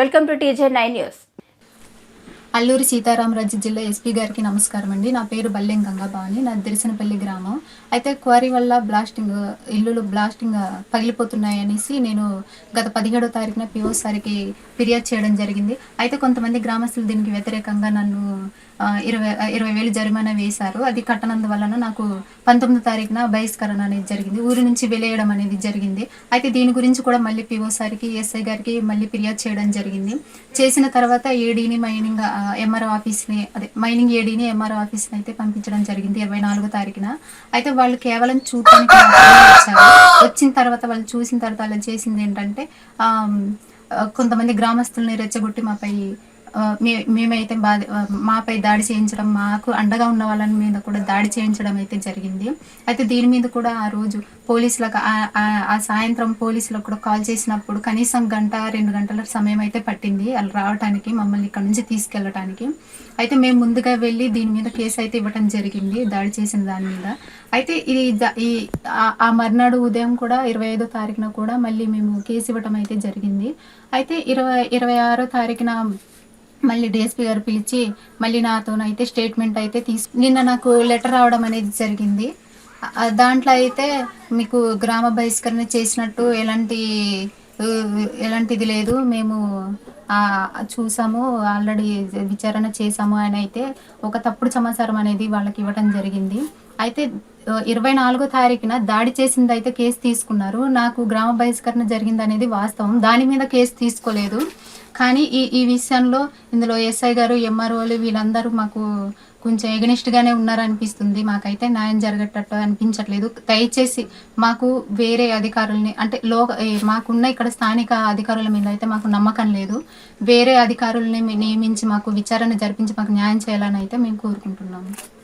Welcome to TJ nine news. Alluri Sitaramaraju జిల్లా SP గారికి నమస్కారం అండి. నా పేరు బల్లెం గంగాబాని నా దిరిసినపల్లి గ్రామం. అయితే క్వారీ వల్ల బ్లాస్టింగ్ ఇల్లులు బ్లాస్టింగ్ పగిలిపోతున్నాయి అనేసి నేను గత పదిహేడో తారీఖున పిఓ సారికి ఫిర్యాదు చేయడం జరిగింది. అయితే కొంతమంది గ్రామస్తులు దీనికి వ్యతిరేకంగా నన్ను ఇరవై ఇరవై వేలు జరిమానా వేశారు. అది కట్టనందువలన నాకు పంతొమ్మిదో తారీఖున బహిష్కరణ అనేది జరిగింది. ఊరి నుంచి వెలేయడం అనేది జరిగింది. అయితే దీని గురించి కూడా మళ్ళీ పిఓ సార్కి ఎస్ఐ గారికి మళ్ళీ ఫిర్యాదు చేయడం జరిగింది. చేసిన తర్వాత ఏడీని మైనింగ్ ఎంఆర్ఓ ఆఫీస్ని అదే మైనింగ్ ఏడీని ఎంఆర్ఓ ఆఫీస్ని అయితే పంపించడం జరిగింది ఇరవై నాలుగో తారీఖున. అయితే వాళ్ళు కేవలం చూడటానికి వచ్చారు. వచ్చిన తర్వాత వాళ్ళు చూసిన తర్వాత వాళ్ళు చేసింది ఏంటంటే కొంతమంది గ్రామస్తుల్ని రెచ్చగొట్టి మాపై మేమైతే బాధ మాపై దాడి చేయించడం మాకు అండగా ఉన్న వాళ్ళని మీద కూడా దాడి చేయించడం అయితే జరిగింది. అయితే దీని మీద కూడా ఆ రోజు పోలీసులకు ఆ- సాయంత్రం పోలీసులకు కూడా కాల్ చేసినప్పుడు కనీసం గంట రెండు గంటల సమయం అయితే పట్టింది. వాళ్ళు రావడానికి మమ్మల్ని ఇక్కడ నుంచి తీసుకెళ్ళటానికి. అయితే మేము ముందుగా వెళ్ళి దీని మీద కేసు అయితే ఇవ్వటం జరిగింది దాడి చేసిన దాని మీద. అయితే ఇది ఈ ఆ- ఆ మర్నాడు ఉదయం కూడా ఇరవై ఐదో తారీఖున కూడా మళ్ళీ మేము కేసు ఇవ్వటం అయితే జరిగింది. అయితే ఇరవై ఇరవై ఆరో తారీఖున మళ్ళీ డిఎస్పీ గారు పిలిచి మళ్ళీ నాతోనైతే స్టేట్మెంట్ అయితే తీసు నిన్న నాకు లెటర్ రావడం అనేది జరిగింది. దాంట్లో అయితే మీకు గ్రామ బహిష్కరణ చేసినట్టు ఎలాంటి ఎలాంటిది లేదు. మేము చూసాము ఆల్రెడీ విచారణ చేసాము అని అయితే ఒక తప్పుడు సమాచారం అనేది వాళ్ళకి ఇవ్వడం జరిగింది. అయితే ఇరవై నాలుగో తారీఖున దాడి చేసింది అయితే కేసు తీసుకున్నారు. నాకు గ్రామ బహిష్కరణ జరిగింది అనేది వాస్తవం. దాని మీద కేసు తీసుకోలేదు. కానీ ఈ ఈ విషయంలో ఇందులో ఎస్ఐ గారు ఎంఆర్ఓలు వీళ్ళందరూ మాకు కొంచెం ఎగనిస్ట్గానే ఉన్నారనిపిస్తుంది. మాకైతే న్యాయం జరగటట్టు అనిపించట్లేదు. దయచేసి మాకు వేరే అధికారుల్ని అంటే లో మాకున్న ఇక్కడ స్థానిక అధికారుల మీద అయితే మాకు నమ్మకం లేదు. వేరే అధికారుల్ని నియమించి మాకు విచారణ జరిపించి మాకు న్యాయం చేయాలని అయితే మేము కోరుకుంటున్నాము.